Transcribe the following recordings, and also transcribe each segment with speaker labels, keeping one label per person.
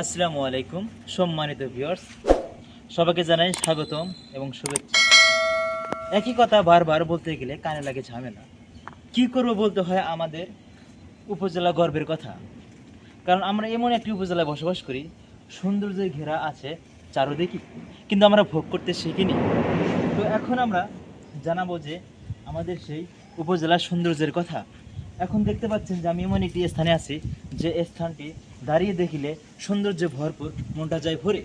Speaker 1: আসসালামু আলাইকুম, সম্মানিত ভিউয়ার্স। সবাইকে জানাই স্বাগতম এবং শুভেচ্ছা। একই কথা বারবার বলতে গেলে কানে লাগে ঝামেলা। কি করব বলতে হয় আমাদের উপজেলা গর্বের কথা। কারণ আমরা এমন একটি উপজেলায় বসবাস করি, সৌন্দর্যের ঘেরা আছে চারোদিকে, কিন্তু আমরা ভোগ করতে শিখিনি। তো এখন আমরা জানাব যে আমাদের সেই উপজেলার সৌন্দর্যের কথা। এখন দেখতে পাচ্ছেন যে আমি এমন একটি স্থানে আছি যে স্থানটি দাঁড়িয়ে দেখিলে সৌন্দর্যে ভরপুর মনটা যায় ভরে।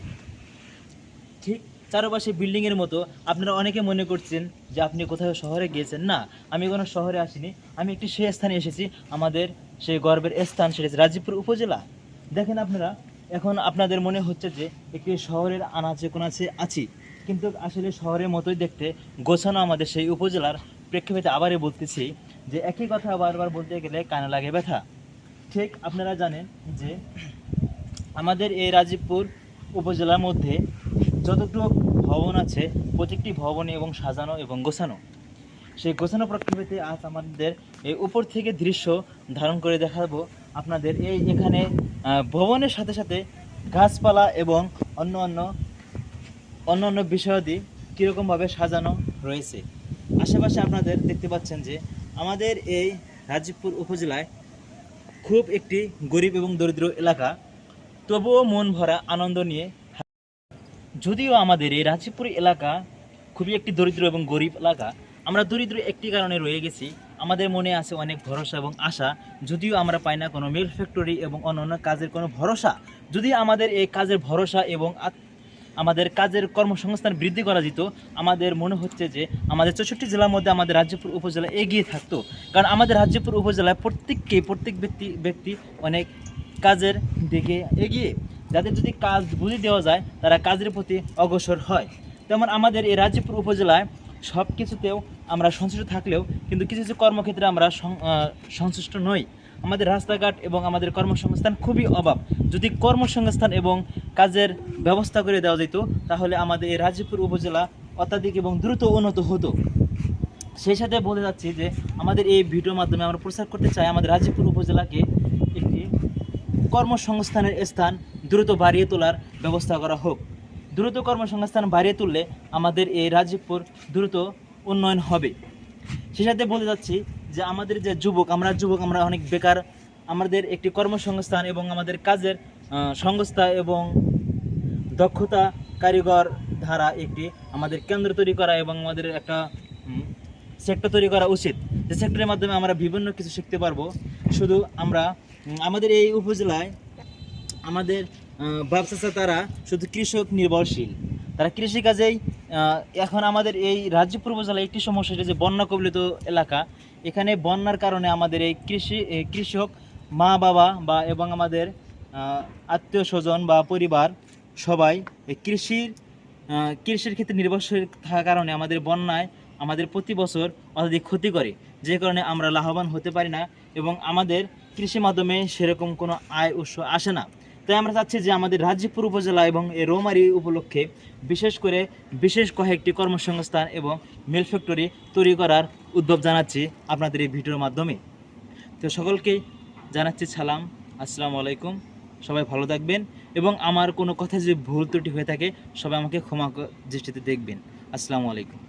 Speaker 1: ঠিক চারপাশে বিল্ডিংয়ের মতো আপনারা অনেকে মনে করছেন যে আপনি কোথাও শহরে গিয়েছেন। না, আমি কোনো শহরে আসিনি। আমি একটি সেই স্থানে এসেছি, আমাদের সেই গর্বের স্থান সেটা রাজীবপুর উপজেলা। দেখেন আপনারা, এখন আপনাদের মনে হচ্ছে যে একটি শহরের আনাচে কোনাচে আছি। কিন্তু আসলে শহরের মতোই দেখতে গোছানো আমাদের সেই উপজেলার প্রেক্ষাপটে আবারই বলতেছি যে একই কথা বারবার বলতে গেলে কানে লাগে ব্যথা। ঠিক আপনারা জানেন যে আমাদের এই রাজীবপুর উপজেলার মধ্যে যতটুকু ভবন আছে প্রত্যেকটি ভবনে এবং সাজানো এবং গোছানো। সেই গোছানো প্রেক্ষাপটে আজ আমাদের এই উপর থেকে দৃশ্য ধারণ করে দেখাবো আপনাদের। এই এখানে ভবনের সাথে সাথে গাছপালা এবং অন্য অন্য অন্য অন্য বিষয়াদি কীরকমভাবে সাজানো রয়েছে। আশেপাশে আপনাদের দেখতে পাচ্ছেন যে আমাদের এই রাজীবপুর উপজেলায় খুব একটি গরিব এবং দরিদ্র এলাকা। তবুও মন ভরা আনন্দ নিয়ে যদিও আমাদের এই রাজীবপুর এলাকা খুবই একটি দরিদ্র এবং গরিব এলাকা, আমরা দরিদ্র একটি কারণে রয়ে গেছি। আমাদের মনে আছে অনেক ভরসা এবং আশা, যদিও আমরা পাই না কোনো মিল ফ্যাক্টরি এবং অন্যান্য কাজের কোনো ভরসা। যদি আমাদের এই কাজের ভরসা এবং আমাদের কাজের কর্মসংস্থান বৃদ্ধি করা যেত আমাদের মনে হচ্ছে যে আমাদের চৌষট্টি জেলার মধ্যে আমাদের রাজ্যপুর উপজেলা এগিয়ে থাকতো। কারণ আমাদের রাজ্যপুর উপজেলায় প্রত্যেককে প্রত্যেক ব্যক্তি ব্যক্তি অনেক কাজের দিকে এগিয়ে। যাদের যদি কাজ বুঝে দেওয়া যায় তারা কাজের প্রতি অগ্রসর হয়। তেমন আমাদের এই রাজ্যপুর উপজেলায় সব কিছুতেও আমরা সন্তুষ্ট থাকলেও কিন্তু কিছু কিছু কর্মক্ষেত্রে আমরা সং- আহ, সন্তুষ্ট নই। আমাদের রাস্তাঘাট এবং আমাদের কর্মসংস্থান খুবই অভাব। যদি কর্মসংস্থান এবং কাজের ব্যবস্থা করে দেওয়া যেত, তাহলে আমাদের এই রাজীবপুর উপজেলা অত্যাধিক এবং দ্রুত উন্নত হতো। সেই সাথে বলে যাচ্ছি যে, আমাদের এই ভিডিওর মাধ্যমে আমরা প্রচার করতে চাই আমাদের রাজীবপুর উপজেলাকে একটি কর্মসংস্থানের স্থান দ্রুত বাড়িয়ে তোলার ব্যবস্থা করা হোক। দ্রুত কর্মসংস্থান বাড়িয়ে তুললে আমাদের এই রাজীবপুর দ্রুত উন্নয়ন হবে। সেই সাথে বলতে যাচ্ছি যে আমাদের যে যুবক, আমরা যুবক, আমরা অনেক বেকার, আমাদের একটি কর্মসংস্থান এবং আমাদের কাজের সংস্থা এবং দক্ষতা কারিগর ধারা একটি আমাদের কেন্দ্র তৈরি করা এবং আমাদের একটা সেক্টর তৈরি করা উচিত। যে সেক্টরের মাধ্যমে আমরা বিভিন্ন কিছু শিখতে পারব। শুধু আমরা আমাদের এই উপজেলায় আমাদের ব্যবসা তারা শুধু কৃষক নির্ভরশীল। তারা কৃষিকাজেই এখন আমাদের এই রাজ্যপুর উপজেলায় একটি সমস্যা, সেটা যে বন্যা কবলিত এলাকা। এখানে বন্যার কারণে আমাদের এই কৃষি কৃষক মা বাবা বা এবং আমাদের আত্মীয় স্বজন বা পরিবার সবাই কৃষির কৃষির ক্ষেত্রে নির্ভরশীল থাকার কারণে আমাদের বন্যায় আমাদের প্রতি বছর অত্যাধিক ক্ষতি করে। যে কারণে আমরা লাভবান হতে পারি না এবং আমাদের কৃষি মাধ্যমে সেরকম কোনো আয় উৎস আসে না। তাই আমরা চাচ্ছি যে আমাদের রাজ্যপুর উপজেলা এবং এই রৌমারি উপলক্ষে বিশেষ করে বিশেষ কয়েকটি কর্মসংস্থান এবং মিল ফ্যাক্টরি তৈরি করার উদ্যোগ জানাচ্ছি আপনাদের এই ভিডিওর মাধ্যমে। তো সকলকেই জানাচ্ছি সালাম, আসসালামু আলাইকুম, সবাই ভালো থাকবেন এবং আমার কোনো কথা যদি ভুল ত্রুটি হয়ে থাকে, সবাই আমাকে ক্ষমা দৃষ্টিতে দেখবেন। আসসালামু আলাইকুম।